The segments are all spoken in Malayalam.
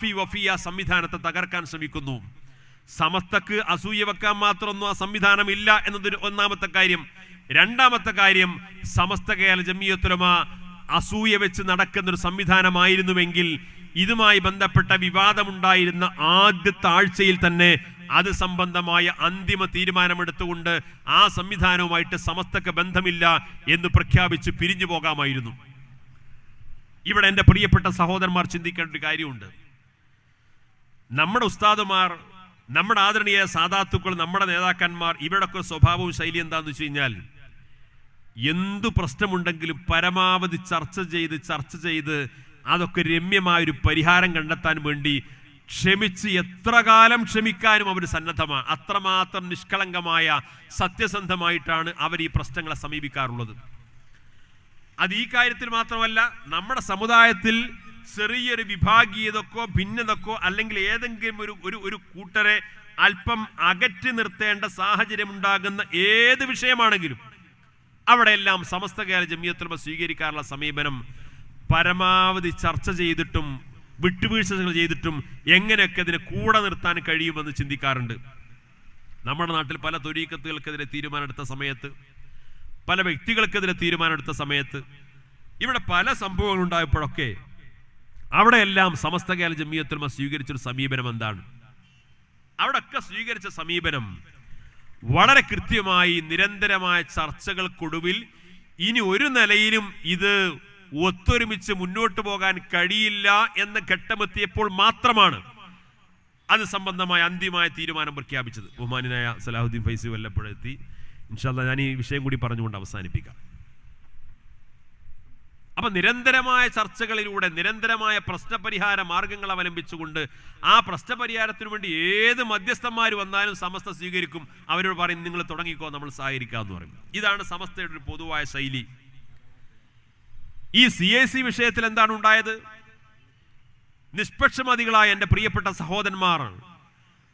ഫി വഫിയ സംവിധാനത്തെ തകർക്കാൻ ശ്രമിക്കുന്നു. സമസ്തക്ക് അസൂയ വെക്കാൻ മാത്രമൊന്നും ആ സംവിധാനം ഇല്ല എന്നതൊരു ഒന്നാമത്തെ കാര്യം. രണ്ടാമത്തെ കാര്യം സമസ്ത കേരള ജമിയത്തുലമ അസൂയ വെച്ച് നടക്കുന്ന ഒരു സംവിധാനമായിരുന്നുവെങ്കിൽ ഇതുമായി ബന്ധപ്പെട്ട വിവാദമുണ്ടായിരുന്ന ആദ്യത്തെ ആഴ്ചയിൽ തന്നെ അത് സംബന്ധമായ അന്തിമ തീരുമാനമെടുത്തുകൊണ്ട് ആ സംവിധാനവുമായിട്ട് സമസ്തക്ക് ബന്ധമില്ല എന്ന് പ്രഖ്യാപിച്ച് പിരിഞ്ഞു പോകാമായിരുന്നു ഇവിടെ എന്റെ പ്രിയപ്പെട്ട സഹോദരന്മാർ ചിന്തിക്കേണ്ട ഒരു കാര്യമുണ്ട്. നമ്മുടെ ഉസ്താദുമാർ നമ്മുടെ ആദരണീയ സാധാത്തുക്കൾ നമ്മുടെ നേതാക്കന്മാർ ഇവരുടെയൊക്കെ സ്വഭാവവും ശൈലി എന്താന്ന് വെച്ച് കഴിഞ്ഞാൽ എന്തു പ്രശ്നമുണ്ടെങ്കിലും പരമാവധി ചർച്ച ചെയ്ത് ചർച്ച ചെയ്ത് അതൊക്കെ രമ്യമായ ഒരു പരിഹാരം കണ്ടെത്താൻ വേണ്ടി ക്ഷമിച്ച് എത്ര കാലം ക്ഷമിക്കാനും അവർ സന്നദ്ധമാണ് അത്രമാത്രം നിഷ്കളങ്കമായ സത്യസന്ധമായിട്ടാണ് അവർ ഈ പ്രശ്നങ്ങളെ സമീപിക്കാറുള്ളത്. അത് ഈ കാര്യത്തിൽ മാത്രമല്ല നമ്മുടെ സമുദായത്തിൽ ചെറിയൊരു വിഭാഗീയതക്കോ ഭിന്നതക്കോ അല്ലെങ്കിൽ ഏതെങ്കിലും ഒരു ഒരു ഒരു കൂട്ടരെ അല്പം അകറ്റി നിർത്തേണ്ട സാഹചര്യം ഉണ്ടാകുന്ന ഏത് വിഷയമാണെങ്കിലും അവിടെയെല്ലാം സമസ്ത കേരള ജമിയത്തുലമ സ്വീകരിക്കാറുള്ള സമീപനം പരമാവധി ചർച്ച ചെയ്തിട്ടും വിട്ടുവീഴ്ചകൾ ചെയ്തിട്ടും എങ്ങനെയൊക്കെ അതിനെ കൂടെ നിർത്താൻ കഴിയുമെന്ന് ചിന്തിക്കാറുണ്ട്. നമ്മുടെ നാട്ടിൽ പല തൊരീക്കത്തുകൾക്കെതിരെ തീരുമാനമെടുത്ത സമയത്ത് പല വ്യക്തികൾക്കെതിരെ തീരുമാനമെടുത്ത സമയത്ത് ഇവിടെ പല സംഭവങ്ങൾ ഉണ്ടായപ്പോഴൊക്കെ അവിടെയെല്ലാം സമസ്ത കേരള ജമിയത്തുലമ സ്വീകരിച്ചൊരു സമീപനം എന്താണ്? അവിടെയൊക്കെ സ്വീകരിച്ച സമീപനം വളരെ കൃത്യമായി നിരന്തരമായ ചർച്ചകൾക്കൊടുവിൽ ഇനി ഒരു നിലയിലും ഇത് ഒത്തൊരുമിച്ച് മുന്നോട്ട് പോകാൻ കഴിയില്ല എന്ന ഘട്ടമെത്തിയപ്പോൾ മാത്രമാണ് അത് സംബന്ധമായ അന്തിമമായ തീരുമാനം പ്രഖ്യാപിച്ചത്. ബഹുമാനായ സലാഹുദ്ദീൻ ഫൈസി വല്ലപ്പോഴെത്തി. ഇൻഷാല്ല ഞാൻ ഈ വിഷയം കൂടി പറഞ്ഞുകൊണ്ട് അവസാനിപ്പിക്കാം. അപ്പൊ നിരന്തരമായ ചർച്ചകളിലൂടെ നിരന്തരമായ പ്രശ്നപരിഹാര മാർഗങ്ങൾ അവലംബിച്ചുകൊണ്ട് ആ പ്രശ്നപരിഹാരത്തിനു വേണ്ടി ഏത് മധ്യസ്ഥന്മാർ വന്നാലും സമസ്ത സ്വീകരിക്കും. അവരോട് പറയും നിങ്ങൾ തുടങ്ങിക്കോ നമ്മൾ സഹകരിക്കാമെന്ന് പറയും. ഇതാണ് സമസ്തയുടെ ഒരു പൊതുവായ ശൈലി. ഈ സി എ സി വിഷയത്തിൽ എന്താണ് ഉണ്ടായത്? നിഷ്പക്ഷമതികളായ എന്റെ പ്രിയപ്പെട്ട സഹോദരന്മാർ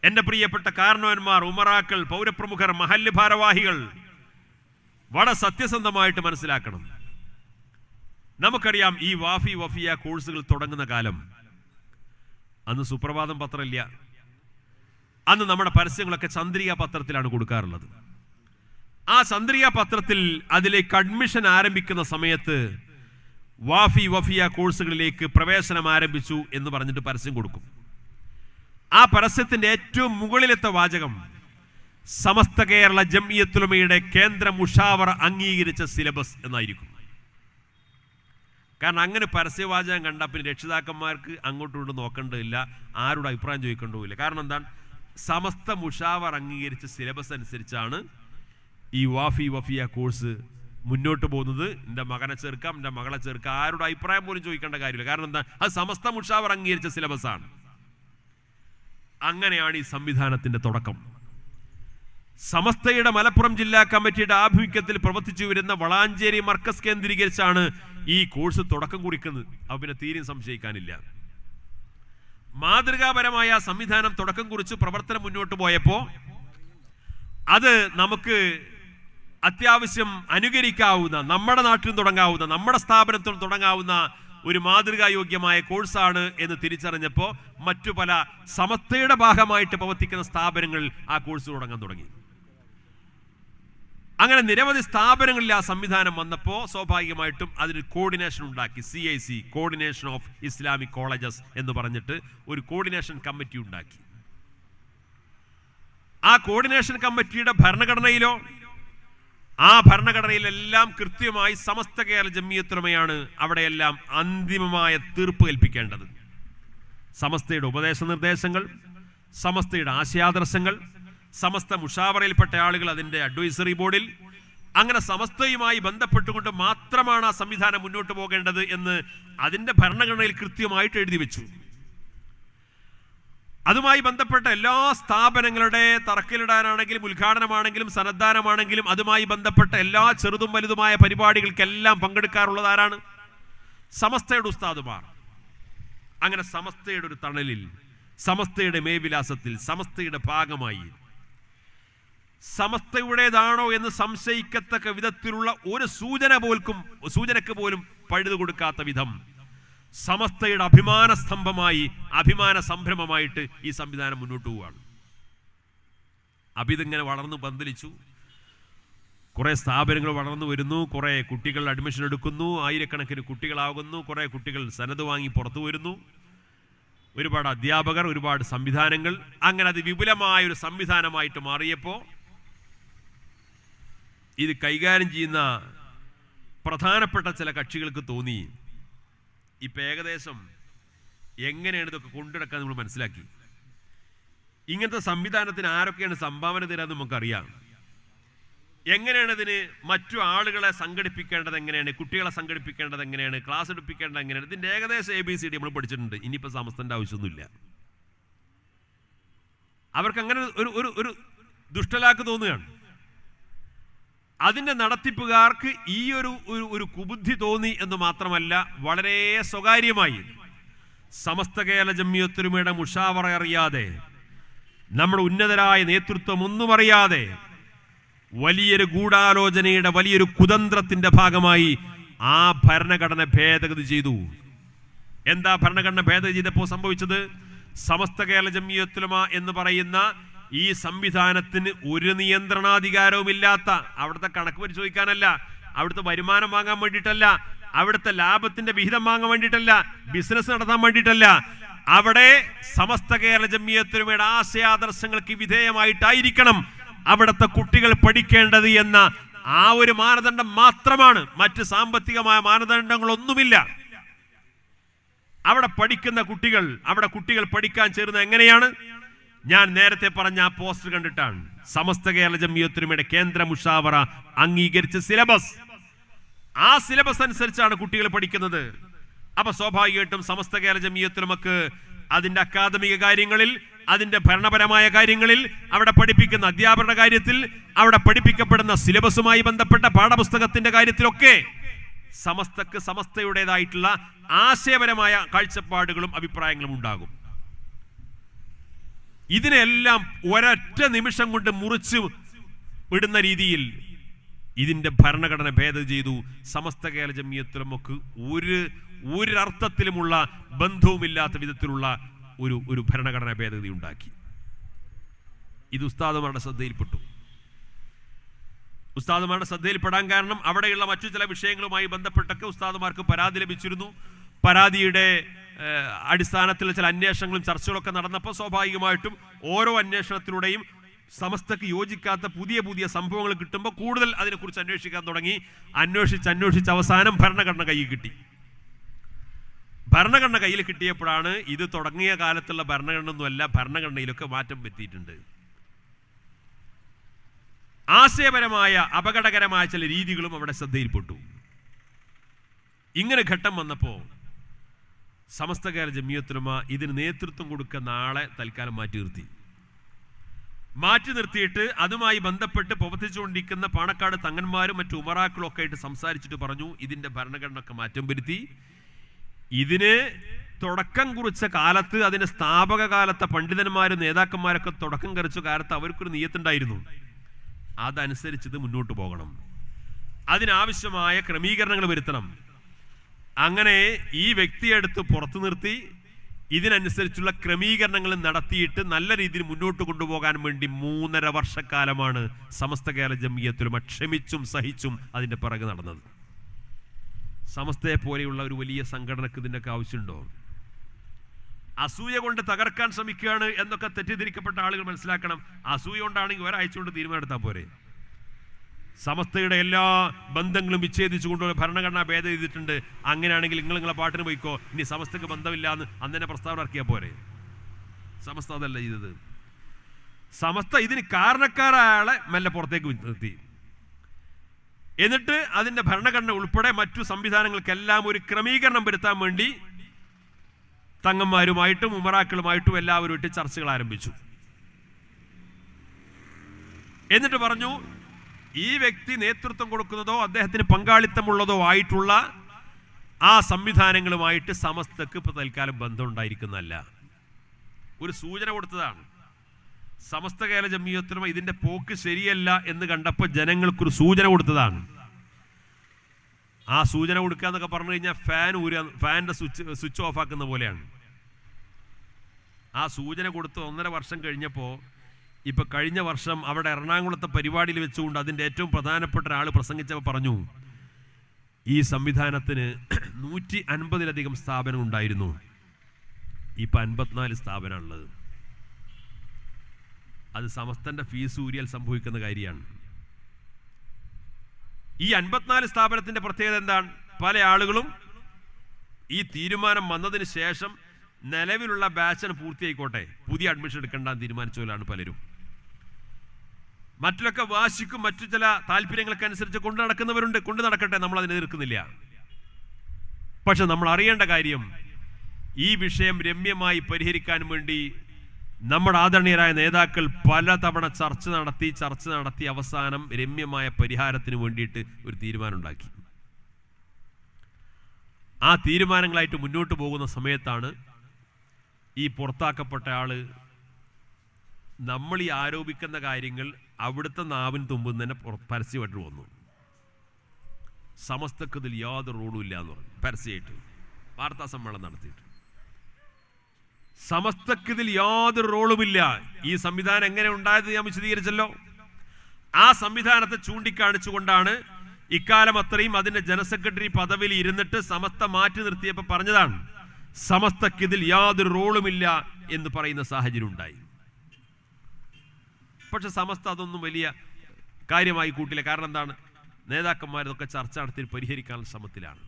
എന്റെ പ്രിയപ്പെട്ട കാരണവന്മാർ ഉമറാക്കൾ പൗരപ്രമുഖർ മഹല്ല് ഭാരവാഹികൾ വളരെ സത്യസന്ധമായിട്ട് മനസ്സിലാക്കണം. നമുക്കറിയാം ഈ വാഫി വഫിയ കോഴ്സുകൾ തുടങ്ങുന്ന കാലം. അന്ന് സുപ്രഭാതം പത്രമില്ല. അന്ന് നമ്മുടെ പരസ്യങ്ങളൊക്കെ ചന്ദ്രിക പത്രത്തിലാണ് കൊടുക്കാറുള്ളത്. ആ ചന്ദ്രിക പത്രത്തിൽ അതിലേക്ക് അഡ്മിഷൻ ആരംഭിക്കുന്ന സമയത്ത് വാഫി വഫിയ കോഴ്സുകളിലേക്ക് പ്രവേശനം ആരംഭിച്ചു എന്ന് പറഞ്ഞിട്ട് പരസ്യം കൊടുക്കും. ആ പരസ്യത്തിന്റെ ഏറ്റവും മുകളിലത്തെ വാചകം സമസ്ത കേരള ജംഇയത്തുലമയുടെ കേന്ദ്ര മുഷാവർ അംഗീകരിച്ച സിലബസ് എന്നായിരിക്കും. കാരണം അങ്ങനെ പരസ്യവാചകം കണ്ട പിന്നെ രക്ഷിതാക്കന്മാർക്ക് അങ്ങോട്ടും ഇങ്ങോട്ട് നോക്കേണ്ടതില്ല. ആരോട് അഭിപ്രായം ചോദിക്കേണ്ടതില്ല കാരണം എന്താണ്? സമസ്ത മുഷാവർ അംഗീകരിച്ച സിലബസ് അനുസരിച്ചാണ് ഈ വാഫി വഫിയ കോഴ്സ് മുന്നോട്ട് പോകുന്നത്. എന്റെ മകനെ ചേർക്കാം എന്റെ മകളെ ചേർക്കാം. ആരുടെ അഭിപ്രായം പോലും ചോദിക്കേണ്ട കാര്യമില്ല. കാരണം എന്താ അത് സമസ്ത മുഷാവർ അംഗീകരിച്ച സിലബസാണ് അങ്ങനെയാണ് ഈ സംവിധാനത്തിന്റെ തുടക്കം. സമസ്തയുടെ മലപ്പുറം ജില്ലാ കമ്മിറ്റിയുടെ ആഭിമുഖ്യത്തിൽ പ്രവർത്തിച്ചു വരുന്ന വളാഞ്ചേരി മർക്കസ് കേന്ദ്രീകരിച്ചാണ് ഈ കോഴ്സ് തുടക്കം കുറിക്കുന്നത്. അവ പിന്നെ തീരെയും സംശയിക്കാനില്ല. മാതൃകാപരമായ സംവിധാനം തുടക്കം കുറിച്ച് പ്രവർത്തനം മുന്നോട്ട് പോയപ്പോൾ അത് നമുക്ക് അത്യാവശ്യം അനുകരിക്കാവുന്ന നമ്മുടെ നാട്ടിൽ തുടങ്ങാവുന്ന നമ്മുടെ സ്ഥാപനത്തിൽ തുടങ്ങാവുന്ന ഒരു മാതൃകായോഗ്യമായ കോഴ്സാണ് എന്ന് തിരിച്ചറിഞ്ഞപ്പോൾ മറ്റു പല സമസ്തയുടെ ഭാഗമായിട്ട് പ്രവർത്തിക്കുന്ന സ്ഥാപനങ്ങൾ ആ കോഴ്സ് തുടങ്ങാൻ തുടങ്ങി. അങ്ങനെ നിരവധി സ്ഥാപനങ്ങളിൽ ആ സംവിധാനം വന്നപ്പോൾ സ്വാഭാവികമായിട്ടും അതിന് കോർഡിനേഷൻ ഉണ്ടാക്കി. C I C coordination of Islamic colleges എന്ന് പറഞ്ഞിട്ട് ഒരു കോർഡിനേഷൻ കമ്മിറ്റി ഉണ്ടാക്കി. ആ കോർഡിനേഷൻ കമ്മിറ്റിയുടെ ഭരണഘടനയിലോ ആ ഭരണഘടനയിലെല്ലാം കൃത്യമായി സമസ്ത കേരള ജമ്മിയത്തുറമയാണ് അവിടെയെല്ലാം അന്തിമമായ തീർപ്പ് കൽപ്പിക്കേണ്ടത്. സമസ്തയുടെ ഉപദേശ നിർദ്ദേശങ്ങൾ സമസ്തയുടെ ആശയാദർശങ്ങൾ സമസ്ത മുഷാവറയിൽപ്പെട്ട ആളുകൾ അതിന്റെ അഡ്വൈസറി ബോർഡിൽ അങ്ങനെ സമസ്തയുമായി ബന്ധപ്പെട്ടുകൊണ്ട് മാത്രമാണ് ആ സംവിധാനം മുന്നോട്ട് പോകേണ്ടത് എന്ന് അതിന്റെ ഭരണഘടനയിൽ കൃത്യമായിട്ട് എഴുതി വെച്ചു. അതുമായി ബന്ധപ്പെട്ട എല്ലാ സ്ഥാപനങ്ങളുടെ തറക്കിലിടാനാണെങ്കിലും ഉദ്ഘാടനമാണെങ്കിലും സന്നദ്ധാനമാണെങ്കിലും അതുമായി ബന്ധപ്പെട്ട എല്ലാ ചെറുതും വലുതുമായ പരിപാടികൾക്കെല്ലാം പങ്കെടുക്കാറുള്ളത് ആരാണ്? സമസ്തയുടെ ഉസ്താദുമാർ. അങ്ങനെ സമസ്തയുടെ ഒരു തണലിൽ സമസ്തയുടെ മേവിലാസത്തിൽ സമസ്തയുടെ ഭാഗമായി സമസ്തയുടേതാണോ എന്ന് സംശയിക്കത്തക്ക വിധത്തിലുള്ള ഒരു സൂചന പോൽക്കും സൂചനക്ക് പോലും പഴുതു കൊടുക്കാത്ത വിധം സമസ്തയുടെ അഭിമാന സ്തംഭമായി അഭിമാന സംരംഭമായിട്ട് ഈ സംവിധാനം മുന്നോട്ട് പോവുകയാണ്. അഭിതിങ്ങനെ വളർന്നു പന്തലിച്ചു. കുറേ സ്ഥാപനങ്ങൾ വളർന്നു വരുന്നു കുറേ കുട്ടികൾ അഡ്മിഷൻ എടുക്കുന്നു ആയിരക്കണക്കിന് കുട്ടികളാകുന്നു കുറേ കുട്ടികൾ സനത് വാങ്ങി പുറത്തു വരുന്നു. ഒരുപാട് അധ്യാപകർ ഒരുപാട് സംവിധാനങ്ങൾ. അങ്ങനെ അത് വിപുലമായ ഒരു സംവിധാനമായിട്ട് മാറിയപ്പോൾ ഇത് കൈകാര്യം ചെയ്യുന്ന പ്രധാനപ്പെട്ട ചില കക്ഷികൾക്ക് തോന്നി. ഇപ്പം ഏകദേശം എങ്ങനെയാണ് ഇതൊക്കെ കൊണ്ടുനടക്കാൻ നമ്മൾ മനസ്സിലാക്കി? ഇങ്ങനത്തെ സംവിധാനത്തിന് ആരൊക്കെയാണ് സംഭാവന തരാന്ന് നമുക്കറിയാം. എങ്ങനെയാണ് ഇതിന് മറ്റു ആളുകളെ സംഘടിപ്പിക്കേണ്ടത് എങ്ങനെയാണ്? കുട്ടികളെ സംഘടിപ്പിക്കേണ്ടത് എങ്ങനെയാണ്? ക്ലാസ് എടുപ്പിക്കേണ്ടത് എങ്ങനെയാണ്? ഇതിന്റെ ഏകദേശം എ ബി സി ഡി നമ്മൾ പഠിച്ചിട്ടുണ്ട്. ഇനിയിപ്പോൾ സമസ്തന്റെ ആവശ്യമൊന്നുമില്ല. അവർക്ക് അങ്ങനെ ഒരു ഒരു ദുഷ്ടലാക്ക് തോന്നുകയാണ്. അതിന്റെ നടത്തിപ്പുകാർക്ക് ഈ ഒരു ഒരു ഒരു കുബുദ്ധി തോന്നി എന്ന് മാത്രമല്ല വളരെ സ്വകാര്യമായി. സമസ്ത കേരള ജമ്മിയൊത്തൊരുമയുടെ മുഷാവറ അറിയാതെ നമ്മുടെ ഉന്നതരായ നേതൃത്വം ഒന്നും അറിയാതെ വലിയൊരു ഗൂഢാലോചനയുടെ വലിയൊരു കുതന്ത്രത്തിന്റെ ഭാഗമായി ആ ഭരണഘടന ഭേദഗതി ചെയ്തു. എന്താ ഭരണഘടന ഭേദഗതി ചെയ്തപ്പോൾ സംഭവിച്ചത്? സമസ്ത കേരള ജമ്മിയത്തുലമ എന്ന് പറയുന്ന ഈ സംവിധാനത്തിന് ഒരു നിയന്ത്രണാധികാരവും ഇല്ലാത്ത അവിടുത്തെ കണക്ക് പരിശോധിക്കാനല്ല അവിടുത്തെ വരുമാനം വാങ്ങാൻ വേണ്ടിയിട്ടല്ല അവിടുത്തെ ലാഭത്തിന്റെ വിഹിതം വാങ്ങാൻ വേണ്ടിയിട്ടല്ല ബിസിനസ് നടത്താൻ വേണ്ടിയിട്ടല്ല. അവിടെ സമസ്ത കേരള ജമിയത്തുലമയുടെ ആശയാദർശങ്ങൾക്ക് വിധേയമായിട്ടായിരിക്കണം അവിടുത്തെ കുട്ടികൾ പഠിക്കേണ്ടത് എന്ന ആ ഒരു മാനദണ്ഡം മാത്രമാണ്. മറ്റ് സാമ്പത്തികമായ മാനദണ്ഡങ്ങളൊന്നുമില്ല. അവിടെ പഠിക്കുന്ന കുട്ടികൾ അവിടെ കുട്ടികൾ പഠിക്കാൻ ചേരുന്നത് എങ്ങനെയാണ്? ഞാൻ നേരത്തെ പറഞ്ഞ ആ പോസ്റ്റർ കണ്ടിട്ടാണ്. സമസ്ത കേരള ജമ്മിയൊത്തൊരുമയുടെ കേന്ദ്ര മുഷാവറ അംഗീകരിച്ച സിലബസ്. ആ സിലബസ് അനുസരിച്ചാണ് കുട്ടികൾ പഠിക്കുന്നത്. അപ്പൊ സ്വാഭാവികമായിട്ടും സമസ്ത കേരള ജമിയത്തുലമക്ക് അതിന്റെ അക്കാദമിക കാര്യങ്ങളിൽ അതിന്റെ ഭരണപരമായ കാര്യങ്ങളിൽ അവിടെ പഠിപ്പിക്കുന്ന അധ്യാപകരുടെ കാര്യത്തിൽ അവിടെ പഠിപ്പിക്കപ്പെടുന്ന സിലബസുമായി ബന്ധപ്പെട്ട പാഠപുസ്തകത്തിന്റെ കാര്യത്തിലൊക്കെ സമസ്തക്ക് സമസ്തയുടേതായിട്ടുള്ള ആശയപരമായ കാഴ്ചപ്പാടുകളും അഭിപ്രായങ്ങളും ഉണ്ടാകും. ഇതിനെല്ലാം ഒരൊറ്റ നിമിഷം കൊണ്ട് മുറിച്ച് വിടുന്ന രീതിയിൽ ഇതിന്റെ ഭരണഘടന ഭേദം ചെയ്തു. സമസ്ത കേരള ജമിയത്തിലുമൊക്കെ ഒരു ഒരർത്ഥത്തിലുമുള്ള ബന്ധവുമില്ലാത്ത വിധത്തിലുള്ള ഒരു ഒരു ഭരണഘടന ഭേദഗതി ഉണ്ടാക്കി. ഇത് ഉസ്താദുമാരുടെ ശ്രദ്ധയിൽപ്പെട്ടു. ഉസ്താദുമാരുടെ ശ്രദ്ധയിൽപ്പെടാൻ കാരണം അവിടെയുള്ള മറ്റു ചില വിഷയങ്ങളുമായി ബന്ധപ്പെട്ടൊക്കെ ഉസ്താദുമാർക്ക് പരാതി ലഭിച്ചിരുന്നു. പരാതിയുടെ അടിസ്ഥാനത്തിൽ ചില അന്വേഷണങ്ങളും ചർച്ചകളൊക്കെ നടന്നപ്പോൾ സ്വാഭാവികമായിട്ടും ഓരോ അന്വേഷണത്തിലൂടെയും സമസ്തക്ക് യോജിക്കാത്ത പുതിയ പുതിയ സംഭവങ്ങൾ കിട്ടുമ്പോൾ കൂടുതൽ അതിനെക്കുറിച്ച് അന്വേഷിക്കാൻ തുടങ്ങി. അന്വേഷിച്ച് അന്വേഷിച്ച് അവസാനം ഭരണഘടന കയ്യിൽ കിട്ടി. ഭരണഘടന കയ്യിൽ കിട്ടിയപ്പോഴാണ് ഇത് തുടങ്ങിയ കാലത്തുള്ള ഭരണഘടന ഒന്നുമല്ല ഭരണഘടനയിലൊക്കെ മാറ്റം വരുത്തിയിട്ടുണ്ട്. ആശയപരമായ അപകടകരമായ ചില രീതികളും അവിടെ ശ്രദ്ധയിൽപ്പെട്ടു. ഇങ്ങനെ ഘട്ടം വന്നപ്പോൾ സമസ്ത കേരള ഇതിന് നേതൃത്വം കൊടുക്കുക നാളെ തൽക്കാലം മാറ്റി നിർത്തി. മാറ്റി നിർത്തിയിട്ട് അതുമായി ബന്ധപ്പെട്ട് പ്രവർത്തിച്ചുകൊണ്ടിരിക്കുന്ന പാണക്കാട് തങ്ങന്മാരും മറ്റു ഉമറാക്കളും ഒക്കെ ആയിട്ട് സംസാരിച്ചിട്ട് പറഞ്ഞു ഇതിന്റെ ഭരണഘടന ഒക്കെ മാറ്റം വരുത്തി. ഇതിന് തുടക്കം കുറിച്ച കാലത്ത് അതിന്റെ സ്ഥാപക കാലത്തെ പണ്ഡിതന്മാരും നേതാക്കന്മാരൊക്കെ തുടക്കം കുറിച്ച കാലത്ത് അവർക്കൊരു നീയത്തുണ്ടായിരുന്നു. അതനുസരിച്ച് ഇത് മുന്നോട്ട് പോകണം. അതിനാവശ്യമായ ക്രമീകരണങ്ങൾ വരുത്തണം. അങ്ങനെ ഈ വ്യക്തിയെടുത്ത് പുറത്തു നിർത്തി ഇതിനനുസരിച്ചുള്ള ക്രമീകരണങ്ങൾ നടത്തിയിട്ട് നല്ല രീതിയിൽ മുന്നോട്ട് കൊണ്ടുപോകാൻ വേണ്ടി മൂന്നര വർഷക്കാലമാണ് സമസ്ത കേരള ജമീയത്തിലും ക്ഷമിച്ചും സഹിച്ചും അതിന്റെ പിറകെ നടന്നത്. സമസ്തയെ പോലെയുള്ള ഒരു വലിയ സംഘടനക്ക് ഇതിന്റെയൊക്കെ ആവശ്യമുണ്ടോ? അസൂയ കൊണ്ട് തകർക്കാൻ ശ്രമിക്കുകയാണ് എന്നൊക്കെ തെറ്റിദ്ധരിക്കപ്പെട്ട ആളുകൾ മനസ്സിലാക്കണം. അസൂയ കൊണ്ടാണെങ്കിൽ ഒരാഴ്ച കൊണ്ട് തീരുമാനമെടുത്താൽ പോരെ? സമസ്തയുടെ എല്ലാ ബന്ധങ്ങളും വിച്ഛേദിച്ചുകൊണ്ട് ഒരു ഭരണഘടന ഭേദം ചെയ്തിട്ടുണ്ട്. അങ്ങനെയാണെങ്കിൽ നിങ്ങൾ നിങ്ങളെ പാട്ടിന് പോയിക്കോ. ഇനി സമസ്തക്ക് ബന്ധമില്ല എന്ന് അന്ന് തന്നെ പ്രസ്താവന ഇറക്കിയാൽ പോരെ. സമസ്ത അതല്ല ചെയ്തത്. സമസ്ത ഇതിന് കാരണക്കാരായാളെ മെല്ലെ പുറത്തേക്ക് നിർത്തി. എന്നിട്ട് അതിന്റെ ഭരണഘടന ഉൾപ്പെടെ മറ്റു സംവിധാനങ്ങൾക്കെല്ലാം ഒരു ക്രമീകരണം വരുത്താൻ വേണ്ടി തങ്ങന്മാരുമായിട്ടും ഉമറാക്കളുമായിട്ടും എല്ലാവരുമായിട്ട് ചർച്ചകൾ ആരംഭിച്ചു. എന്നിട്ട് പറഞ്ഞു ഈ വ്യക്തി നേതൃത്വം കൊടുക്കുന്നതോ അദ്ദേഹത്തിന് പങ്കാളിത്തമുള്ളതോ ആയിട്ടുള്ള ആ സംവിധാനങ്ങളുമായിട്ട് സമസ്തക്ക് ഇപ്പൊ തൽക്കാലം ബന്ധം ഉണ്ടായിരിക്കുന്നതല്ല. ഒരു സൂചന കൊടുത്തതാണ്. സമസ്ത കേരള ജമീയത്തിനും ഇതിന്റെ പോക്ക് ശരിയല്ല എന്ന് കണ്ടപ്പോൾ ജനങ്ങൾക്കൊരു സൂചന കൊടുത്തതാണ്. ആ സൂചന കൊടുക്കുക എന്നൊക്കെ പറഞ്ഞു കഴിഞ്ഞാൽ ഫാൻ ഊരുക ഫാനിന്റെ സ്വിച്ച് സ്വിച്ച് ഓഫ് ആക്കുന്ന പോലെയാണ്. ആ സൂചന കൊടുത്ത് ഒന്നര വർഷം കഴിഞ്ഞപ്പോൾ ഇപ്പൊ കഴിഞ്ഞ വർഷം അവിടെ എറണാകുളത്തെ പരിപാടിയിൽ വെച്ചുകൊണ്ട് അതിന്റെ ഏറ്റവും പ്രധാനപ്പെട്ട ഒരാൾ പ്രസംഗിച്ചപ്പോൾ പറഞ്ഞു ഈ സംവിധാനത്തിന് നൂറ്റി അൻപതിലധികം സ്ഥാപനം ഉണ്ടായിരുന്നു. ഇപ്പൊ അൻപത്തിനാല് സ്ഥാപനമാണുള്ളത്. അത് സമസ്തന്റെ ഫീസ് ഊരിയാൽ സംഭവിക്കുന്ന കാര്യമാണ്. ഈ അൻപത്തിനാല് സ്ഥാപനത്തിന്റെ പ്രത്യേകത എന്താണ്? പല ആളുകളും ഈ തീരുമാനം വന്നതിന് ശേഷം നിലവിലുള്ള ബാച്ചിന് പൂർത്തിയായിക്കോട്ടെ. പുതിയ അഡ്മിഷൻ എടുക്കേണ്ടെന്ന് തീരുമാനിച്ചവരാണ് പലരും. മറ്റിലൊക്കെ വാശിക്കും മറ്റു ചില താല്പര്യങ്ങൾക്ക് അനുസരിച്ച് കൊണ്ടു നടക്കുന്നവരുണ്ട്. കൊണ്ടു നടക്കട്ടെ നമ്മൾ അതിനെ എതിർക്കുന്നില്ല. പക്ഷെ നമ്മൾ അറിയേണ്ട കാര്യം ഈ വിഷയം രമ്യമായി പരിഹരിക്കാൻ വേണ്ടി നമ്മുടെ ആദരണീയരായ നേതാക്കൾ പലതവണ ചർച്ച നടത്തി ചർച്ച നടത്തി അവസാനം രമ്യമായ പരിഹാരത്തിന് വേണ്ടിയിട്ട് ഒരു തീരുമാനം ഉണ്ടാക്കി ആ തീരുമാനങ്ങളായിട്ട് മുന്നോട്ട് പോകുന്ന സമയത്താണ് ഈ പുറത്താക്കപ്പെട്ട ആൾ നമ്മൾ ഈ ആരോപിക്കുന്ന കാര്യങ്ങൾ അവിടുത്തെ നാവിന് തുമ്പിൽ തന്നെ പരസ്യമായിട്ട് വന്നു. സമസ്തക്കതിൽ യാതൊരു റോഡും ഇല്ല എന്ന് പറഞ്ഞു. പരസ്യമായിട്ട്. വാർത്താ സമ്മേളനം നടത്തിയിട്ട്. സമസ്തക്കിതിൽ യാതൊരു റോളുമില്ല ഈ സംവിധാനം എങ്ങനെ ഉണ്ടായത് ഞാൻ വിശദീകരിച്ചല്ലോ. ആ സംവിധാനത്തെ ചൂണ്ടിക്കാണിച്ചുകൊണ്ടാണ് ഇക്കാലം അത്രയും അതിന്റെ ജനറൽ പദവിയിൽ ഇരുന്നിട്ട് സമസ്ത മാറ്റി നിർത്തിയപ്പോൾ പറഞ്ഞതാണ് സമസ്തക്കിതിൽ യാതൊരു റോളുമില്ല എന്ന് പറയുന്ന സാഹചര്യം ഉണ്ടായി. പക്ഷെ സമസ്ത അതൊന്നും വലിയ കാര്യമായി കൂട്ടില്ല. കാരണം എന്താണ്? നേതാക്കന്മാരതൊക്കെ ചർച്ച നടത്തി പരിഹരിക്കാനുള്ള ശ്രമത്തിലാണ്.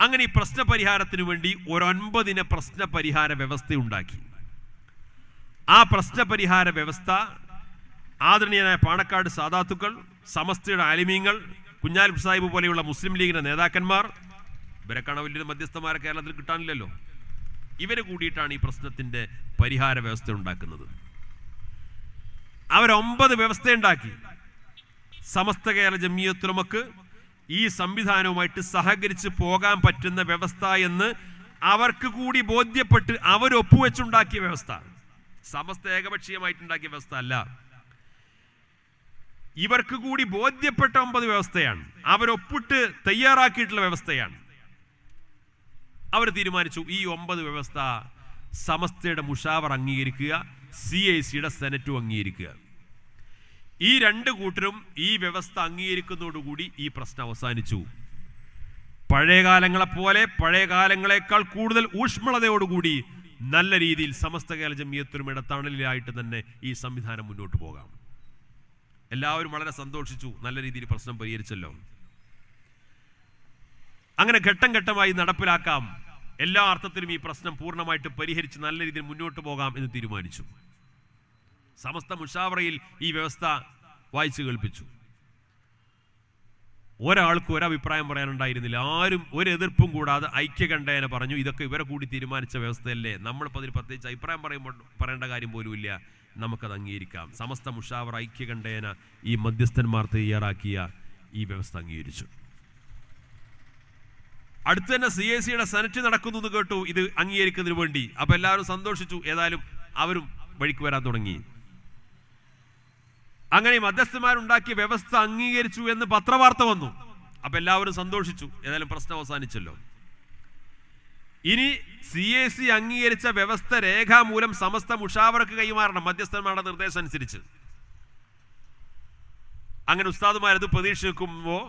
അങ്ങനെ ഈ പ്രശ്ന പരിഹാരത്തിന് വേണ്ടി ഒരൊൻപതിന് പ്രശ്ന പരിഹാര വ്യവസ്ഥ ഉണ്ടാക്കി. ആ പ്രശ്ന പരിഹാര വ്യവസ്ഥ ആദരണീയനായ പാണക്കാട് സാധാത്തുക്കൾ സമസ്തയുടെ ആലിമീങ്ങൾ കുഞ്ഞാൽ സാഹിബ് പോലെയുള്ള മുസ്ലിം ലീഗിന്റെ നേതാക്കന്മാർ ഇവരെക്കാണ് വലിയ മധ്യസ്ഥന്മാരെ കേരളത്തിൽ കിട്ടാനില്ലല്ലോ. ഇവർ കൂടിയിട്ടാണ് ഈ പ്രശ്നത്തിന്റെ പരിഹാര വ്യവസ്ഥ ഉണ്ടാക്കുന്നത്. അവർ ഒമ്പത് വ്യവസ്ഥയുണ്ടാക്കി. സമസ്ത കേരള ജമിയത്തുലമക്ക് ഈ സംവിധാനവുമായിട്ട് സഹകരിച്ച് പോകാൻ പറ്റുന്ന വ്യവസ്ഥ എന്ന് അവർക്ക് കൂടി ബോധ്യപ്പെട്ട് അവർ ഒപ്പുവെച്ചുണ്ടാക്കിയ വ്യവസ്ഥ. സമസ്ത ഏകപക്ഷീയമായിട്ടുണ്ടാക്കിയ വ്യവസ്ഥ അല്ല. ഇവർക്ക് കൂടി ബോധ്യപ്പെട്ട ഒമ്പത് വ്യവസ്ഥയാണ്. അവരൊപ്പിട്ട് തയ്യാറാക്കിയിട്ടുള്ള വ്യവസ്ഥയാണ്. അവർ തീരുമാനിച്ചു ഈ ഒമ്പത് വ്യവസ്ഥ സമസ്തയുടെ മുഷാവർ അംഗീകരിക്കുക സി ഐ സിയുടെ സെനറ്റും അംഗീകരിക്കുക. ഈ രണ്ട് കൂട്ടരും ഈ വ്യവസ്ഥ അംഗീകരിക്കുന്നതോടുകൂടി ഈ പ്രശ്നം അവസാനിച്ചു. പഴയ കാലങ്ങളെ പോലെ പഴയ കാലങ്ങളെക്കാൾ കൂടുതൽ ഊഷ്മളതയോടുകൂടി നല്ല രീതിയിൽ സമസ്ത കേരള ജമിയത്തിനും ഇടത്തണലിലായിട്ട് തന്നെ ഈ സംവിധാനം മുന്നോട്ട് പോകാം. എല്ലാവരും വളരെ സന്തോഷിച്ചു. നല്ല രീതിയിൽ പ്രശ്നം പരിഹരിച്ചല്ലോ. അങ്ങനെ ഘട്ടം ഘട്ടമായി നടപ്പിലാക്കാം. എല്ലാ അർത്ഥത്തിലും ഈ പ്രശ്നം പൂർണമായിട്ട് പരിഹരിച്ച് നല്ല രീതിയിൽ മുന്നോട്ട് പോകാം എന്ന് തീരുമാനിച്ചു. സമസ്ത മുഷാവറയിൽ ഈ വ്യവസ്ഥ വായിച്ചു കേൾപ്പിച്ചു. ഒരാൾക്ക് ഒരഭിപ്രായം പറയാനുണ്ടായിരുന്നില്ല. ആരും ഒരു എതിർപ്പും കൂടാതെ ഐക്യകണ്ഠേന പറഞ്ഞു ഇതൊക്കെ ഇവരെ കൂടി തീരുമാനിച്ച വ്യവസ്ഥയല്ലേ? നമ്മളിപ്പോൾ അതിന് പ്രത്യേകിച്ച് അഭിപ്രായം പറയുമ്പോൾ പറയേണ്ട കാര്യം ഇല്ല. നമുക്കത് അംഗീകരിക്കാം. സമസ്ത മുഷാവർ ഐക്യകണ്ഠേന ഈ മധ്യസ്ഥന്മാർ തയ്യാറാക്കിയ ഈ വ്യവസ്ഥ അംഗീകരിച്ചു. അടുത്ത് തന്നെ സി എ സിയുടെ സെനറ്റ് നടക്കുന്നു എന്ന് കേട്ടു. ഇത് അംഗീകരിക്കുന്നതിന് വേണ്ടി. അപ്പൊ എല്ലാവരും സന്തോഷിച്ചു. ഏതായാലും അവരും വഴിക്ക് വരാൻ തുടങ്ങി. അങ്ങനെ മധ്യസ്ഥന്മാരുണ്ടാക്കിയ വ്യവസ്ഥ അംഗീകരിച്ചു എന്ന് പത്രവാർത്ത വന്നു. അപ്പൊ എല്ലാവരും സന്തോഷിച്ചു. ഏതായാലും പ്രശ്നം അവസാനിച്ചല്ലോ. ഇനി സി എ സി അംഗീകരിച്ച വ്യവസ്ഥ രേഖാമൂലം സമസ്ത മുഷാവർക്ക് കൈമാറണം. മധ്യസ്ഥന്മാരുടെ നിർദ്ദേശം അനുസരിച്ച്. അങ്ങനെ ഉസ്താദുമാരത് പ്രതീക്ഷിക്കുമ്പോൾ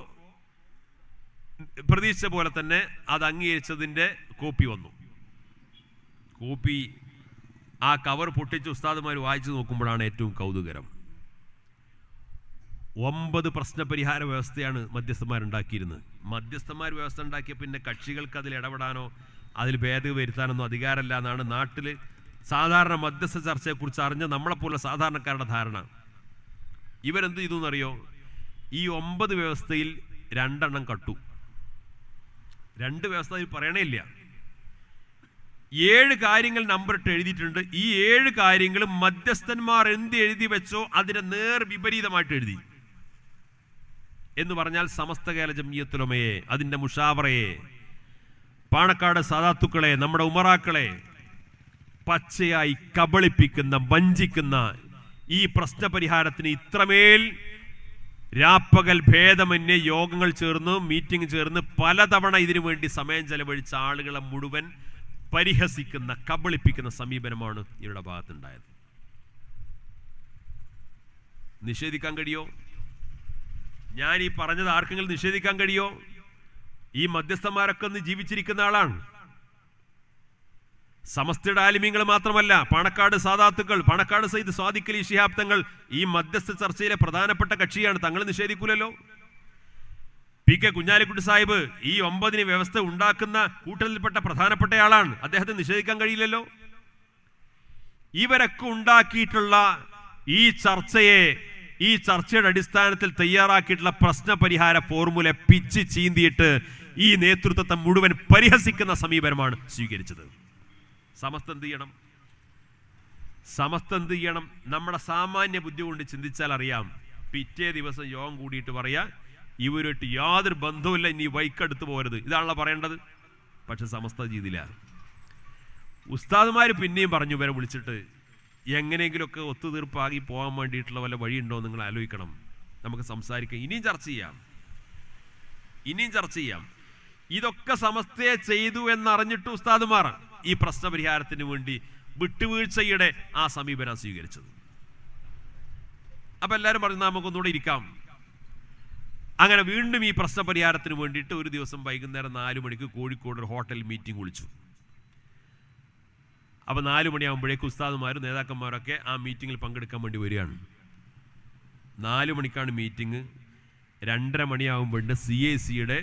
പ്രതീക്ഷിച്ച പോലെ തന്നെ അത് അംഗീകരിച്ചതിന്റെ കോപ്പി വന്നു. കോപ്പി ആ കവർ പൊട്ടിച്ച് ഉസ്താദുമാർ വായിച്ചു നോക്കുമ്പോഴാണ് ഏറ്റവും കൗതുകരം. ഒമ്പത് പ്രശ്ന പരിഹാര വ്യവസ്ഥയാണ് മധ്യസ്ഥന്മാരുണ്ടാക്കിയിരുന്നത്. മധ്യസ്ഥന്മാർ വ്യവസ്ഥ ഉണ്ടാക്കിയ പിന്നെ കക്ഷികൾക്ക് അതിൽ ഇടപെടാനോ അതിൽ ഭേദഗതി വരുത്താനൊന്നും അധികാരമില്ല എന്നാണ് നാട്ടിൽ സാധാരണ മധ്യസ്ഥ ചർച്ചയെക്കുറിച്ച് അറിഞ്ഞ നമ്മളെപ്പോലെ സാധാരണക്കാരുടെ ധാരണ. ഇവരെന്ത് ചെയ്തു എന്നറിയോ? ഈ ഒമ്പത് വ്യവസ്ഥയിൽ രണ്ടെണ്ണം കട്ടു. രണ്ട് വ്യവസ്ഥ അതിൽ പറയണേ ഇല്ല. ഏഴ് കാര്യങ്ങൾ നമ്പർ ഇട്ട് എഴുതിയിട്ടുണ്ട്. ഈ ഏഴ് കാര്യങ്ങളും മധ്യസ്ഥന്മാർ എന്ത് എഴുതി വെച്ചോ അതിനെ നേർ വിപരീതമായിട്ട് എഴുതി. എന്ന് പറഞ്ഞാൽ സമസ്ത കേരള ജമിയത്തുലമയെ അതിന്റെ മുഷാവറയെ പാണക്കാട് സാദാത്തുക്കളെ നമ്മുടെ ഉമറാക്കളെ പച്ചയായി കബളിപ്പിക്കുന്ന വഞ്ചിക്കുന്ന ഈ പ്രശ്ന പരിഹാരത്തിന് ഇത്രമേൽ രാപ്പകൽ ഭേദമന്യേ യോഗങ്ങൾ ചേർന്ന് മീറ്റിംഗ് ചേർന്ന് പലതവണ ഇതിനു വേണ്ടി സമയം ചെലവഴിച്ച ആളുകളെ മുഴുവൻ പരിഹസിക്കുന്ന കബളിപ്പിക്കുന്ന സമീപനമാണ് ഇവരുടെ ഭാഗത്തുണ്ടായത്. നിഷേധിക്കാൻ കഴിയോ? ഞാൻ ഈ പറഞ്ഞത് ആർക്കെങ്കിലും നിഷേധിക്കാൻ കഴിയോ? ഈ മധ്യസ്ഥന്മാരൊക്കെ ഒന്ന് ജീവിച്ചിരിക്കുന്ന ആളാണ്. സമസ്തയുടെ ആലിമ്യങ്ങൾ മാത്രമല്ല പണക്കാട് സാദാത്തുക്കൾ പണക്കാട് സൈദ് സ്വാദിഖലി ശിഹാബ് തങ്ങൾ ഈ മധ്യസ്ഥ ചർച്ചയിലെ പ്രധാനപ്പെട്ട കക്ഷിയാണ്. തങ്ങൾ നിഷേധിക്കൂലല്ലോ? പി കെ കുഞ്ഞാലിക്കുട്ടി സാഹിബ് ഈ ഒമ്പതിന് വ്യവസ്ഥ ഉണ്ടാക്കുന്ന കൂട്ടത്തിൽപ്പെട്ട പ്രധാനപ്പെട്ട ആളാണ്. അദ്ദേഹത്തെ നിഷേധിക്കാൻ കഴിയില്ലല്ലോ? ഇവരൊക്കെ ഉണ്ടാക്കിയിട്ടുള്ള ഈ ചർച്ചയെ ഈ ചർച്ചയുടെ അടിസ്ഥാനത്തിൽ തയ്യാറാക്കിയിട്ടുള്ള പ്രശ്ന പരിഹാര ഫോർമുല പിച്ച് ചീന്തിയിട്ട് ഈ നേതൃത്വത്തെ മുഴുവൻ പരിഹസിക്കുന്ന സമീപനമാണ് സ്വീകരിച്ചത്. സമസ്ത എന്ത് ചെയ്യണം? സമസ്ത എന്ത് ചെയ്യണം? നമ്മുടെ സാമാന്യ ബുദ്ധി കൊണ്ട് ചിന്തിച്ചാൽ അറിയാം. പിറ്റേ ദിവസം യോഗം കൂടിയിട്ട് പറയാ ഇവരുമായിട്ട് യാതൊരു ബന്ധവുമില്ല ഇനി വൈക്കെടുത്ത് പോരുത് ഇതാണല്ലോ പറയേണ്ടത്. പക്ഷെ സമസ്ത ചെയ്തില്ല. ഉസ്താദുമാർ പിന്നെയും പറഞ്ഞു ഇവരെ വിളിച്ചിട്ട് എങ്ങനെയെങ്കിലുമൊക്കെ ഒത്തുതീർപ്പാകി പോകാൻ വേണ്ടിയിട്ടുള്ള വല്ല വഴിയുണ്ടോ നിങ്ങൾ ആലോചിക്കണം. നമുക്ക് സംസാരിക്കാം. ഇനിയും ചർച്ച ചെയ്യാം. ഇനിയും ചർച്ച ചെയ്യാം. ഇതൊക്കെ സമസ്തയെ ചെയ്തു എന്നറിഞ്ഞിട്ട് ഉസ്താദുമാർ ഈ പ്രശ്നപരിഹാരത്തിന് വേണ്ടി വിട്ടുവീഴ്ചയുടെ ആ സമീപനം സ്വീകരിച്ചത്. അപ്പൊ എല്ലാവരും പറഞ്ഞു നമുക്കൊന്നുകൂടെ ഇരിക്കാം. അങ്ങനെ വീണ്ടും ഈ പ്രശ്നപരിഹാരത്തിന് വേണ്ടിയിട്ട് ഒരു ദിവസം വൈകുന്നേരം നാലു മണിക്ക് കോഴിക്കോട് ഒരു ഹോട്ടൽ മീറ്റിംഗ് വിളിച്ചു. അപ്പോൾ നാല് മണിയാകുമ്പോഴേക്ക് ഉസ്താദുമാരും നേതാക്കന്മാരൊക്കെ ആ മീറ്റിങ്ങിൽ പങ്കെടുക്കാൻ വേണ്ടി വരികയാണ്. നാല് മണിക്കാണ് മീറ്റിംഗ്. രണ്ടര മണിയാകുമ്പോഴുണ്ട് സി എ സിയുടെ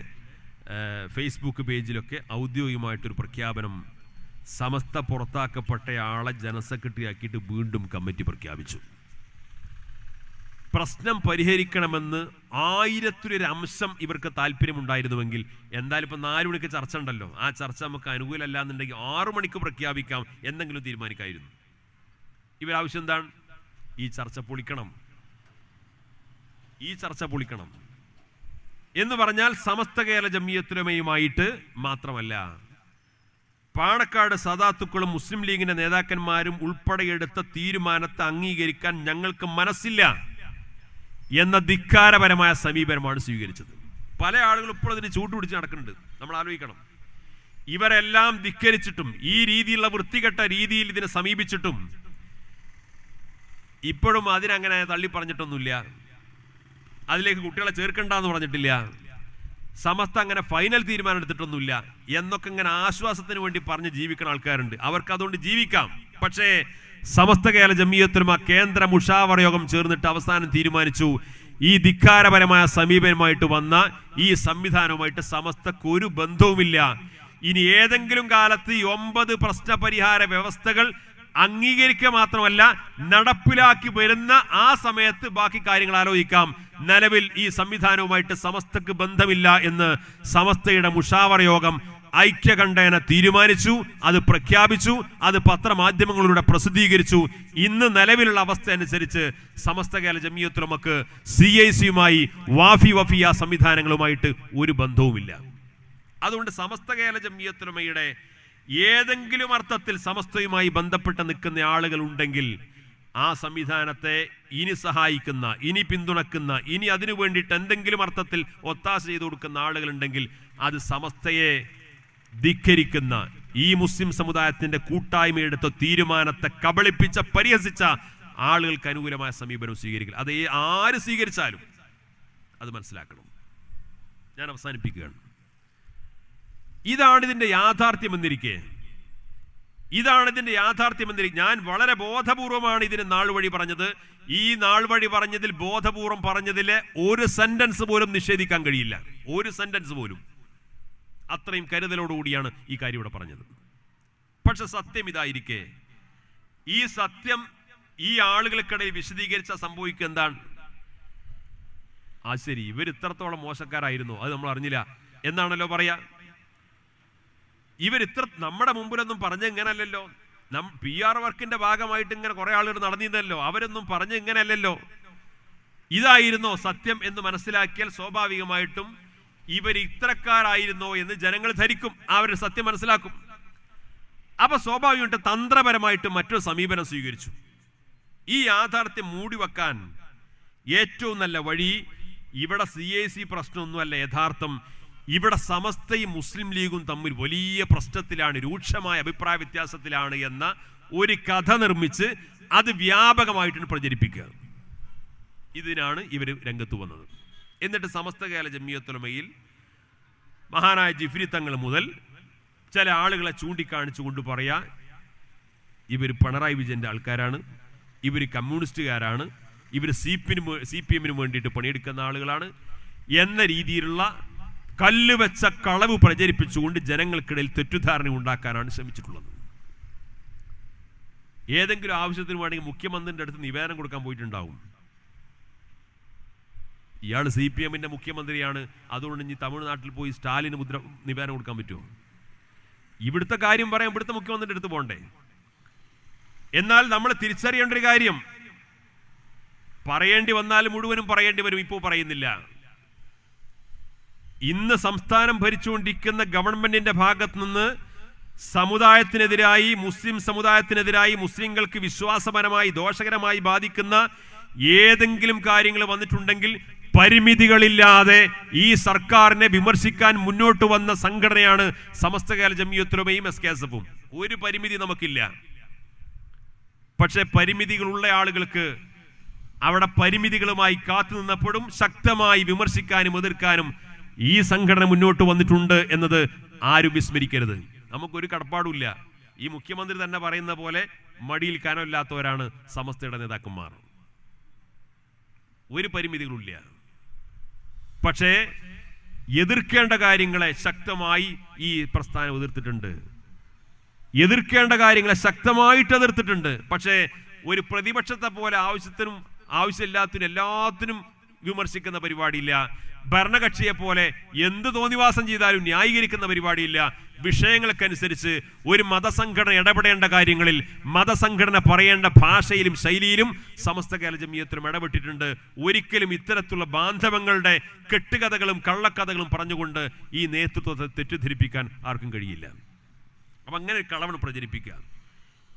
ഫേസ്ബുക്ക് പേജിലൊക്കെ ഔദ്യോഗികമായിട്ടൊരു പ്രഖ്യാപനം സമസ്ത പുറത്താക്കപ്പെട്ടയാളെ ജനസെക്രട്ടറി വീണ്ടും കമ്മിറ്റി പ്രഖ്യാപിച്ചു. പ്രശ്നം പരിഹരിക്കണമെന്ന് ആയിരത്തിലൊരു അംശം ഇവർക്ക് താല്പര്യമുണ്ടായിരുന്നുവെങ്കിൽ എന്തായാലും ഇപ്പം നാല് മണിക്ക് ചർച്ച ഉണ്ടല്ലോ. ആ ചർച്ച നമുക്ക് അനുകൂലമല്ല എന്നുണ്ടെങ്കിൽ ആറു മണിക്ക് പ്രഖ്യാപിക്കാം എന്തെങ്കിലും തീരുമാനിക്കായിരുന്നു. ഇവരാവശ്യം എന്താണ്? ഈ ചർച്ച പൊളിക്കണം. ഈ ചർച്ച പൊളിക്കണം. എന്ന് പറഞ്ഞാൽ സമസ്ത കേരള ജമിയത്തുലമയുമായിട്ട് മാത്രമല്ല പാണക്കാട് സദാത്തുക്കളും മുസ്ലിം ലീഗിന്റെ നേതാക്കന്മാരും ഉൾപ്പെടെ എടുത്ത തീരുമാനത്തെ അംഗീകരിക്കാൻ ഞങ്ങൾക്ക് മനസ്സില്ല. എന്ന ധിക്കാരപരമായ സമീപനമാണ് സ്വീകരിച്ചത്. പല ആളുകളും ഇപ്പോൾ അതിന് ചൂട്ടുപിടിച്ച് നടക്കുന്നുണ്ട്. നമ്മൾ ആലോചിക്കണം. ഇവരെല്ലാം ധിക്കരിച്ചിട്ടും ഈ രീതിയിലുള്ള വൃത്തികെട്ട രീതിയിൽ ഇതിനെ സമീപിച്ചിട്ടും ഇപ്പോഴും അതിനങ്ങനെ തള്ളി പറഞ്ഞിട്ടൊന്നുമില്ല അതിലേക്ക് കുട്ടികളെ ചേർക്കണ്ടെന്ന് പറഞ്ഞിട്ടില്ല. സമസ്ത അങ്ങനെ ഫൈനൽ തീരുമാനം എടുത്തിട്ടൊന്നുമില്ല എന്നൊക്കെ ഇങ്ങനെ ആശ്വാസത്തിന് വേണ്ടി പറഞ്ഞ് ജീവിക്കുന്ന ആൾക്കാരുണ്ട്. അവർക്ക് അതുകൊണ്ട് ജീവിക്കാം. പക്ഷേ സമസ്ത കേരള ജമീയത്തിലും ആ കേന്ദ്ര മുഷാവറ യോഗം ചേർന്നിട്ട് അവസാനം തീരുമാനിച്ചു. ഈ ധിക്കാരപരമായ സമീപനമായിട്ട് വന്ന ഈ സംവിധാനവുമായിട്ട് സമസ്തക്ക് ഒരു ബന്ധവുമില്ല. ഇനി ഏതെങ്കിലും കാലത്ത് ഈ ഒമ്പത് പ്രശ്ന പരിഹാര വ്യവസ്ഥകൾ അംഗീകരിക്കുക മാത്രമല്ല നടപ്പിലാക്കി വരുന്ന ആ സമയത്ത് ബാക്കി കാര്യങ്ങൾ ആലോചിക്കാം. നിലവിൽ ഈ സംവിധാനവുമായിട്ട് സമസ്തക്ക് ബന്ധമില്ല എന്ന് സമസ്തയുടെ മുഷാവറ യോഗം ഐക്യകണ്ഠേന തീരുമാനിച്ചു അത് പ്രഖ്യാപിച്ചു അത് പത്രമാധ്യമങ്ങളിലൂടെ പ്രസിദ്ധീകരിച്ചു. ഇന്ന് നിലവിലുള്ള അവസ്ഥ അനുസരിച്ച് സമസ്ത കേരള ജമിയത്തുലമക്ക് സി ഐ സിയുമായി വാഫി വഫിയ സംവിധാനങ്ങളുമായിട്ട് ഒരു ബന്ധവുമില്ല. അതുകൊണ്ട് സമസ്ത കേരള ജമിയത്തുലമയുടെ ഏതെങ്കിലും അർത്ഥത്തിൽ സമസ്തയുമായി ബന്ധപ്പെട്ട് നിൽക്കുന്ന ആളുകൾ ഉണ്ടെങ്കിൽ ആ സംവിധാനത്തെ ഇനി സഹായിക്കുന്ന ഇനി പിന്തുണക്കുന്ന ഇനി അതിനു വേണ്ടിയിട്ട് എന്തെങ്കിലും അർത്ഥത്തിൽ ഒത്താശ ചെയ്തു കൊടുക്കുന്ന ആളുകളുണ്ടെങ്കിൽ അത് സമസ്തയെ ധിക്കരിക്കുന്ന ഈ മുസ്ലിം സമുദായത്തിന്റെ കൂട്ടായ്മ എടുത്ത തീരുമാനത്തെ കബളിപ്പിച്ച പരിഹസിച്ച ആളുകൾക്ക് അനുകൂലമായ സമീപനം സ്വീകരിക്കുക അത് ആര് സ്വീകരിച്ചാലും അത് മനസ്സിലാക്കണം. ഞാൻ അവസാനിപ്പിക്കുകയാണ്. ഇതാണ് ഇതിന്റെ യാഥാർത്ഥ്യം എന്നിരിക്കെ. ഇതാണ് ഇതിന്റെ യാഥാർത്ഥ്യം എന്നിരിക്കെ. ഞാൻ വളരെ ബോധപൂർവമാണ് ഇതിന് നാൾ വഴി പറഞ്ഞത്. ഈ നാൾ വഴി പറഞ്ഞതിൽ ബോധപൂർവം പറഞ്ഞതിലെ ഒരു സെന്റൻസ് പോലും നിഷേധിക്കാൻ കഴിയില്ല. ഒരു സെന്റൻസ് പോലും. അത്രയും കരുതലോടുകൂടിയാണ് ഈ കാര്യം ഇവിടെ പറഞ്ഞത്. പക്ഷെ സത്യം ഇതായിരിക്കെ. ഈ സത്യം ഈ ആളുകൾക്കിടയിൽ വിശദീകരിച്ച സംഭവിക്കുക എന്താണ്? ആ ശരി ഇവർ ഇത്രത്തോളം മോശക്കാരായിരുന്നു അത് നമ്മൾ അറിഞ്ഞില്ല. എന്നാണല്ലോ പറയാ? ഇവർ ഇത്ര നമ്മുടെ മുമ്പിലൊന്നും പറഞ്ഞ ഇങ്ങനല്ലല്ലോ. പി ആർ വർക്കിന്റെ ഭാഗമായിട്ട് ഇങ്ങനെ കുറെ ആളുകൾ നടന്നിരുന്നല്ലോ അവരൊന്നും പറഞ്ഞ ഇങ്ങനെയല്ലല്ലോ ഇതായിരുന്നോ സത്യം എന്ന് മനസ്സിലാക്കിയാൽ സ്വാഭാവികമായിട്ടും ഇവർ ഇത്രക്കാരായിരുന്നോ എന്ന് ജനങ്ങൾ ധരിക്കും അവർ സത്യം മനസ്സിലാക്കും. അപ്പൊ സ്വാഭാവികമായിട്ട് തന്ത്രപരമായിട്ട് മറ്റൊരു സമീപനം സ്വീകരിച്ചു. ഈ യാഥാർത്ഥ്യം മൂടിവെക്കാൻ ഏറ്റവും നല്ല വഴി ഇവിടെ സി എ സി പ്രശ്നമൊന്നുമല്ല യഥാർത്ഥം ഇവിടെ സമസ്തയും മുസ്ലിം ലീഗും തമ്മിൽ വലിയ പ്രശ്നത്തിലാണ് രൂക്ഷമായ അഭിപ്രായ വ്യത്യാസത്തിലാണ് എന്ന ഒരു കഥ നിർമ്മിച്ച് അത് വ്യാപകമായിട്ടാണ് പ്രചരിപ്പിക്കുക. ഇതിനാണ് ഇവർ രംഗത്ത് വന്നത്. എന്നിട്ട് സമസ്ത കേരള ജമ്മിയത്തുലമയിൽ മഹാനായ ജിഫ്രി തങ്ങൾ മുതൽ ചില ആളുകളെ ചൂണ്ടിക്കാണിച്ചു കൊണ്ട് പറയാ ഇവർ പിണറായി വിജയന്റെ ആൾക്കാരാണ് ഇവർ കമ്മ്യൂണിസ്റ്റുകാരാണ് ഇവർ സി പിന് സി പി എമ്മിന് വേണ്ടിയിട്ട് പണിയെടുക്കുന്ന ആളുകളാണ് എന്ന രീതിയിലുള്ള കല്ലുവെച്ച കളവ് പ്രചരിപ്പിച്ചുകൊണ്ട് ജനങ്ങൾക്കിടയിൽ തെറ്റുധാരണ ഉണ്ടാക്കാനാണ് ശ്രമിച്ചിട്ടുള്ളത്. ഏതെങ്കിലും ആവശ്യത്തിന് വേണമെങ്കിൽ മുഖ്യമന്ത്രിയുടെ അടുത്ത് നിവേദനം കൊടുക്കാൻ പോയിട്ടുണ്ടാവും. ഇയാൾ സി പി എമ്മിന്റെ മുഖ്യമന്ത്രിയാണ്. അതുകൊണ്ട് ഇനി തമിഴ്നാട്ടിൽ പോയി സ്റ്റാലിന് മുദ്ര നിവേദനം കൊടുക്കാൻ പറ്റുമോ? ഇവിടുത്തെ കാര്യം പറയാം ഇവിടുത്തെ മുഖ്യമന്ത്രിയുടെ അടുത്ത് പോകണ്ടേ എന്നാൽ നമ്മൾ തിരിച്ചറിയേണ്ട ഒരു കാര്യം. പറയേണ്ടി വന്നാൽ മുഴുവനും പറയേണ്ടി വരും. ഇപ്പോൾ പറയുന്നില്ല. ഇന്ന് സംസ്ഥാനം ഭരിച്ചുകൊണ്ടിരിക്കുന്ന ഗവൺമെന്റിന്റെ ഭാഗത്ത് നിന്ന് സമുദായത്തിനെതിരായി മുസ്ലിം സമുദായത്തിനെതിരായി മുസ്ലിങ്ങൾക്ക് വിശ്വാസപരമായി ദോഷകരമായി ബാധിക്കുന്ന ഏതെങ്കിലും കാര്യങ്ങൾ വന്നിട്ടുണ്ടെങ്കിൽ പരിമിതികളില്ലാതെ ഈ സർക്കാരിനെ വിമർശിക്കാൻ മുന്നോട്ട് വന്ന സംഘടനയാണ് സമസ്ത കേരള ജമിയത്തുലമയും എസ് കെ എസ് എഫും. ഒരു പരിമിതി നമുക്കില്ല. പക്ഷെ പരിമിതികളുള്ള ആളുകൾക്ക് അവിടെ പരിമിതികളുമായി കാത്തു നിന്നപ്പോഴും ശക്തമായി വിമർശിക്കാനും എതിർക്കാനും ഈ സംഘടന മുന്നോട്ട് വന്നിട്ടുണ്ട് എന്നത് ആരും വിസ്മരിക്കരുത്. നമുക്കൊരു കടപ്പാടുമില്ല. ഈ മുഖ്യമന്ത്രി തന്നെ പറയുന്ന പോലെ മടിയിൽ കനമില്ലാത്തവരാണ് സമസ്തയുടെ നേതാക്കന്മാർ. ഒരു പരിമിതികളുമില്ല. പക്ഷേ എതിർക്കേണ്ട കാര്യങ്ങളെ ശക്തമായി ഈ പ്രസ്ഥാനം എതിർത്തിട്ടുണ്ട്. എതിർക്കേണ്ട കാര്യങ്ങളെ ശക്തമായിട്ട് എതിർത്തിട്ടുണ്ട്. പക്ഷേ ഒരു പ്രതിപക്ഷത്തെ പോലെ ആവശ്യത്തിനും ആവശ്യമില്ലാത്തിനും എല്ലാത്തിനും വിമർശിക്കുന്ന പരിപാടിയില്ല. ഭരണകക്ഷിയെ പോലെ എന്ത് തോന്നിവാസം ചെയ്താലും ന്യായീകരിക്കുന്ന പരിപാടിയില്ല. വിഷയങ്ങൾക്കനുസരിച്ച് ഒരു മതസംഘടന ഇടപെടേണ്ട കാര്യങ്ങളിൽ മതസംഘടന പറയേണ്ട ഭാഷയിലും ശൈലിയിലും സമസ്ത കേരള ജമീയത്തിലും ഇടപെട്ടിട്ടുണ്ട്. ഒരിക്കലും ഇത്തരത്തിലുള്ള ബാന്ധവങ്ങളുടെ കെട്ടുകഥകളും കള്ളക്കഥകളും പറഞ്ഞുകൊണ്ട് ഈ നേതൃത്വത്തെ തെറ്റിദ്ധരിപ്പിക്കാൻ ആർക്കും കഴിയില്ല. അപ്പം അങ്ങനെ ഒരു പ്രചരിപ്പിക്കുക.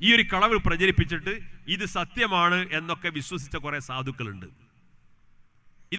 ഈ ഒരു കളവ് പ്രചരിപ്പിച്ചിട്ട് ഇത് സത്യമാണ് എന്നൊക്കെ വിശ്വസിച്ച കുറേ സാധുക്കളുണ്ട്.